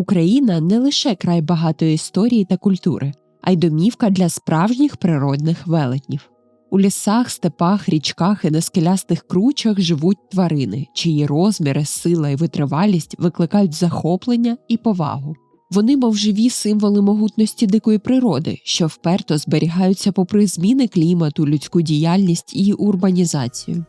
Україна не лише край багатої історії та культури, а й домівка для справжніх природних велетнів. У лісах, степах, річках і на скелястих кручах живуть тварини, чиї розміри, сила і витривалість викликають захоплення і повагу. Вони, мов живі символи могутності дикої природи, що вперто зберігаються попри зміни клімату, людську діяльність і урбанізацію.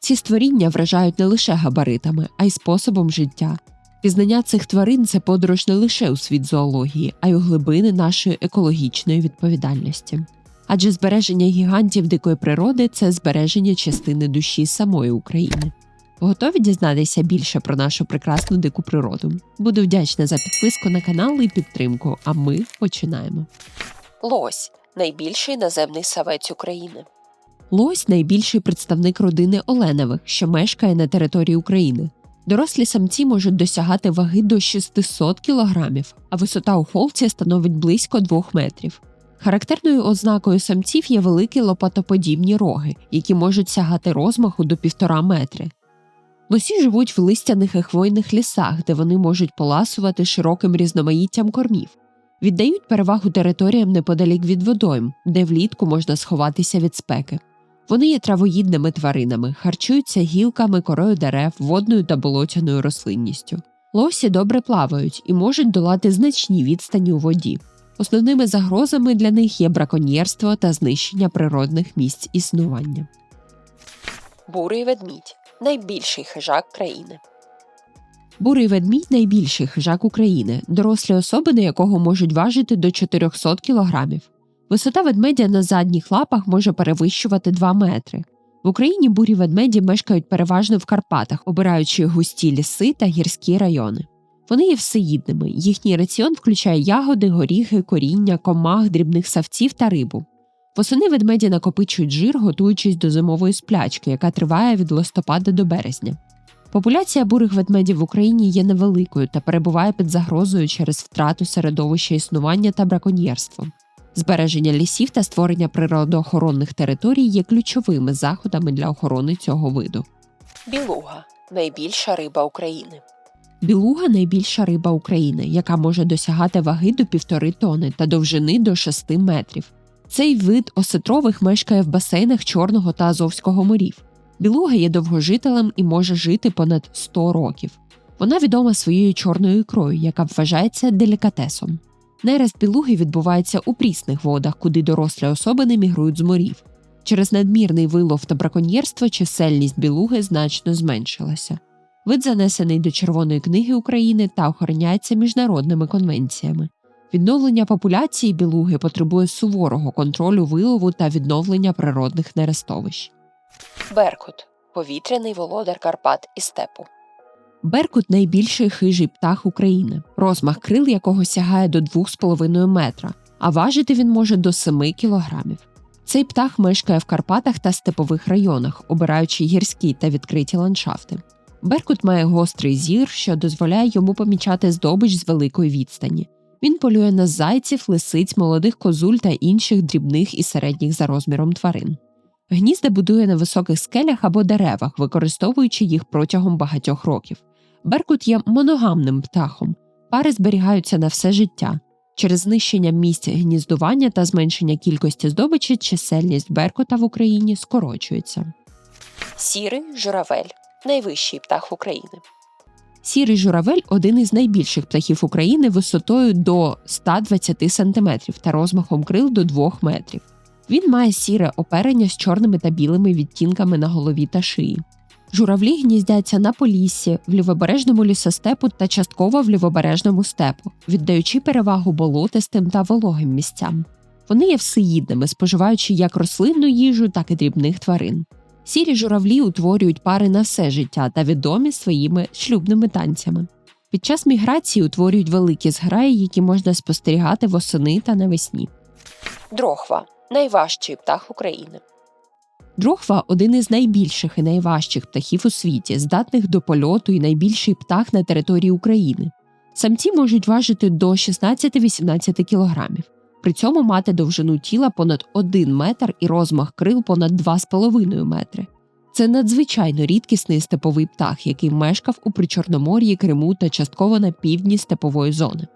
Ці створіння вражають не лише габаритами, а й способом життя. Пізнання цих тварин це подорож не лише у світ зоології, а й у глибини нашої екологічної відповідальності. Адже збереження гігантів дикої природи це збереження частини душі самої України. Готові дізнатися більше про нашу прекрасну дику природу? Буду вдячна за підписку на канал і підтримку. А ми починаємо. Лось найбільший наземний савець України. Лось найбільший представник родини Оленових, що мешкає на території України. Дорослі самці можуть досягати ваги до 600 кілограмів, а висота у холці становить близько 2 метрів. Характерною ознакою самців є великі лопатоподібні роги, які можуть сягати розмаху до півтора метри. Лосі живуть в листяних і хвойних лісах, де вони можуть поласувати широким різноманіттям кормів, віддають перевагу територіям неподалік від водойм, де влітку можна сховатися від спеки. Вони є травоїдними тваринами, харчуються гілками, корою дерев, водною та болотяною рослинністю. Лосі добре плавають і можуть долати значні відстані у воді. Основними загрозами для них є браконьєрство та знищення природних місць існування. Бурий ведмідь найбільший хижак країни. Бурий ведмідь найбільший хижак України, дорослі особини якого можуть важити до 400 кілограмів. Висота ведмедя на задніх лапах може перевищувати 2 метри. В Україні бурі ведмеді мешкають переважно в Карпатах, обираючи густі ліси та гірські райони. Вони є всеїдними. Їхній раціон включає ягоди, горіхи, коріння, комах, дрібних савців та рибу. Восени ведмеді накопичують жир, готуючись до зимової сплячки, яка триває від листопада до березня. Популяція бурих ведмедів в Україні є невеликою та перебуває під загрозою через втрату середовища існування та браконьєрство. Збереження лісів та створення природоохоронних територій є ключовими заходами для охорони цього виду. Білуга найбільша риба України. Білуга найбільша риба України, яка може досягати ваги до півтори тони та довжини до 6 метрів. Цей вид осетрових мешкає в басейнах Чорного та Азовського морів. Білуга є довгожителем і може жити понад 100 років. Вона відома своєю чорною ікрою, яка вважається делікатесом. Нерест білуги відбувається у прісних водах, куди дорослі особини мігрують з морів. Через надмірний вилов та браконьєрство чисельність білуги значно зменшилася. Вид занесений до Червоної книги України та охороняється міжнародними конвенціями. Відновлення популяції білуги потребує суворого контролю вилову та відновлення природних нерестовищ. Беркут повітряний володар Карпат і степу. Беркут найбільший хижий птах України, розмах крил якого сягає до 2,5 метра, а важити він може до 7 кілограмів. Цей птах мешкає в Карпатах та степових районах, обираючи гірські та відкриті ландшафти. Беркут має гострий зір, що дозволяє йому помічати здобич з великої відстані. Він полює на зайців, лисиць, молодих козуль та інших дрібних і середніх за розміром тварин. Гнізда будує на високих скелях або деревах, використовуючи їх протягом багатьох років. Беркут є моногамним птахом, пари зберігаються на все життя. Через знищення місць гніздування та зменшення кількості здобичі чисельність беркута в Україні скорочується. Сірий журавель найвищий птах України. Сірий журавель один із найбільших птахів України висотою до 120 см та розмахом крил до 2 метрів. Він має сіре оперення з чорними та білими відтінками на голові та шиї. Журавлі гніздяться на поліссі, в лівобережному лісостепу та частково в лівобережному степу, віддаючи перевагу болотистим та вологим місцям. Вони є всеїдними, споживаючи як рослинну їжу, так і дрібних тварин. Сірі журавлі утворюють пари на все життя та відомі своїми шлюбними танцями. Під час міграції утворюють великі зграї, які можна спостерігати восени та навесні. Дрохва найважчий птах України. Дрохва один із найбільших і найважчих птахів у світі, здатних до польоту і найбільший птах на території України. Самці можуть важити до 16-18 кілограмів, при цьому мати довжину тіла понад 1 метр і розмах крил понад 2,5 метри. Це надзвичайно рідкісний степовий птах, який мешкав у Причорномор'ї, Криму та частково на півдні степової зони.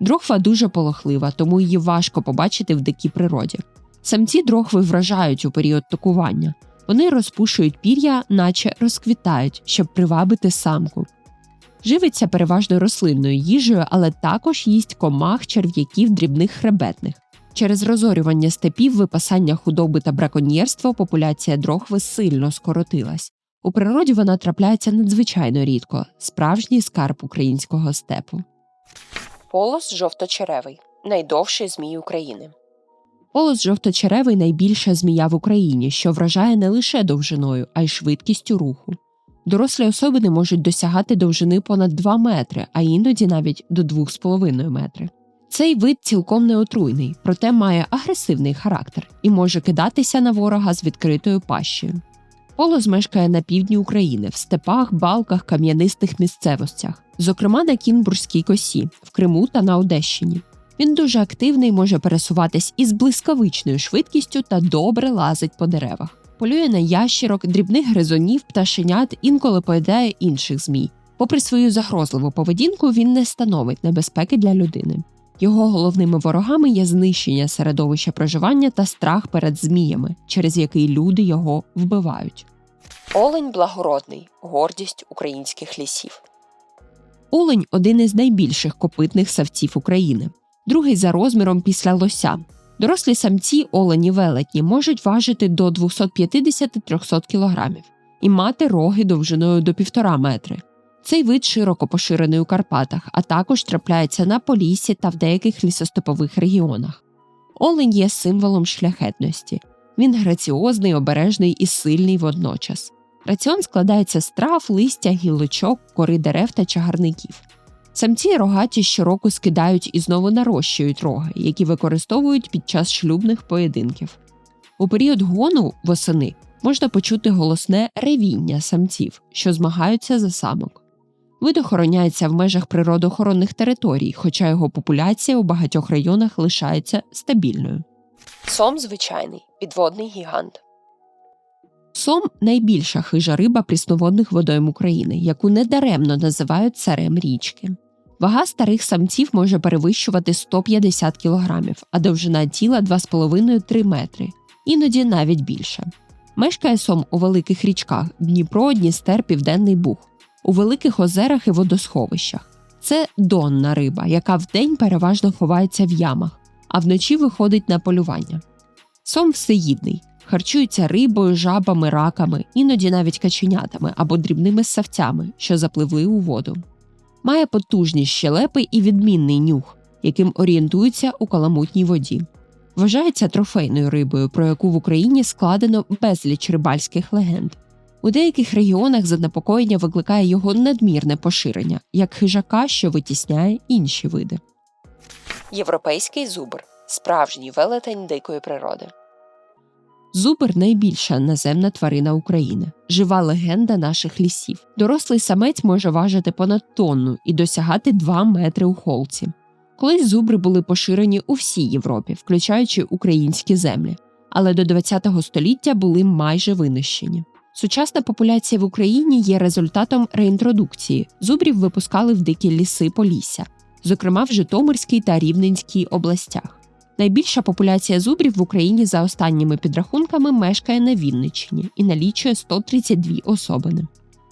Дрохва дуже полохлива, тому її важко побачити в дикій природі. Самці дрохви вражають у період токування. Вони розпушують пір'я, наче розквітають, щоб привабити самку. Живиться переважно рослинною їжею, але також їсть комах, черв'яків, дрібних хребетних. Через розорювання степів, випасання худоби та браконьєрство популяція дрохви сильно скоротилась. У природі вона трапляється надзвичайно рідко справжній скарб українського степу. Полос жовточеревий найдовший змій України. Полос жовточеревий найбільша змія в Україні, що вражає не лише довжиною, а й швидкістю руху. Дорослі особини можуть досягати довжини понад 2 метри, а іноді навіть до 2,5 метри. Цей вид цілком неотруйний, проте має агресивний характер і може кидатися на ворога з відкритою пащею. Полос мешкає на півдні України, в степах, балках, кам'янистих місцевостях, зокрема на Кінбурзькій косі, в Криму та на Одещині. Він дуже активний, може пересуватись із блискавичною швидкістю та добре лазить по деревах. Полює на ящірок, дрібних гризунів, пташенят, інколи поїдає інших змій. Попри свою загрозливу поведінку, він не становить небезпеки для людини. Його головними ворогами є знищення середовища проживання та страх перед зміями, через який люди його вбивають. Олень благородний гордість українських лісів. Олень один із найбільших копитних савців України, другий за розміром після лося. Дорослі самці олені велетні можуть важити до 250-300 кг і мати роги довжиною до 1,5 метри. Цей вид широко поширений у Карпатах, а також трапляється на Поліссі та в деяких лісостепових регіонах. Олень є символом шляхетності. Він граціозний, обережний і сильний водночас. Раціон складається з трав, листя, гілочок, кори дерев та чагарників. Самці рогаті щороку скидають і знову нарощують роги, які використовують під час шлюбних поєдинків. У період гону восени можна почути голосне ревіння самців, що змагаються за самок. Вид охороняється в межах природоохоронних територій, хоча його популяція у багатьох районах лишається стабільною. Сом звичайний підводний гігант. Сом найбільша хижа риба прісноводних водойм України, яку недаремно називають царем річки. Вага старих самців може перевищувати 150 кг, а довжина тіла 2,5-3 метри, іноді навіть більше. Мешкає сом у великих річках Дніпро, Дністер, Південний Буг, у великих озерах і водосховищах. Це донна риба, яка вдень переважно ховається в ямах, а вночі виходить на полювання. Сом всеїдний, харчується рибою, жабами, раками, іноді навіть каченятами або дрібними ссавцями, що запливли у воду. Має потужні щелепи і відмінний нюх, яким орієнтується у каламутній воді. Вважається трофейною рибою, про яку в Україні складено безліч рибальських легенд. У деяких регіонах занепокоєння викликає його надмірне поширення, як хижака, що витісняє інші види. Європейський зубр справжній велетень дикої природи. Зубр найбільша наземна тварина України, жива легенда наших лісів. Дорослий самець може важити понад тонну і досягати 2 метри у холці. Колись зубри були поширені у всій Європі, включаючи українські землі, але до ХХ століття були майже винищені. Сучасна популяція в Україні є результатом реінтродукції. Зубрів випускали в дикі ліси Полісся, зокрема в Житомирській та Рівненській областях. Найбільша популяція зубрів в Україні за останніми підрахунками мешкає на Вінниччині і налічує 132 особини.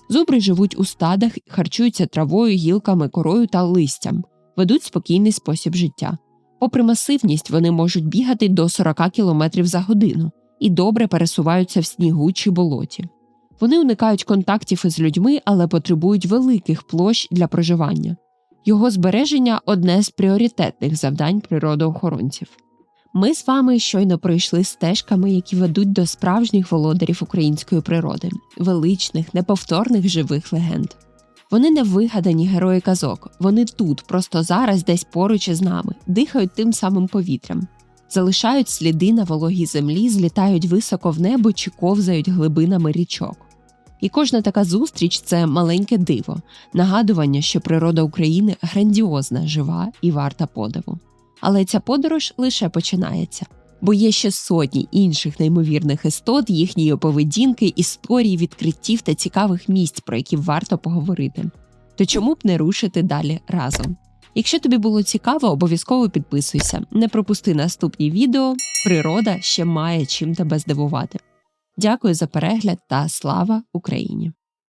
Зубри живуть у стадах, харчуються травою, гілками, корою та листям, ведуть спокійний спосіб життя. Попри масивність, вони можуть бігати до 40 км за годину і добре пересуваються в снігу чи болоті. Вони уникають контактів із людьми, але потребують великих площ для проживання. Його збереження одне з пріоритетних завдань природоохоронців. Ми з вами щойно пройшли стежками, які ведуть до справжніх володарів української природи, величних, неповторних живих легенд. Вони не вигадані герої казок, вони тут, просто зараз, десь поруч із нами, дихають тим самим повітрям, залишають сліди на вологій землі, злітають високо в небо чи ковзають глибинами річок. І кожна така зустріч це маленьке диво, нагадування, що природа України грандіозна, жива і варта подиву. Але ця подорож лише починається. Бо є ще сотні інших неймовірних істот, їхньої поведінки, історії, відкриттів та цікавих місць, про які варто поговорити. То чому б не рушити далі разом? Якщо тобі було цікаво, обов'язково підписуйся. Не пропусти наступні відео. Природа ще має чим тебе здивувати. Дякую за перегляд та слава Україні!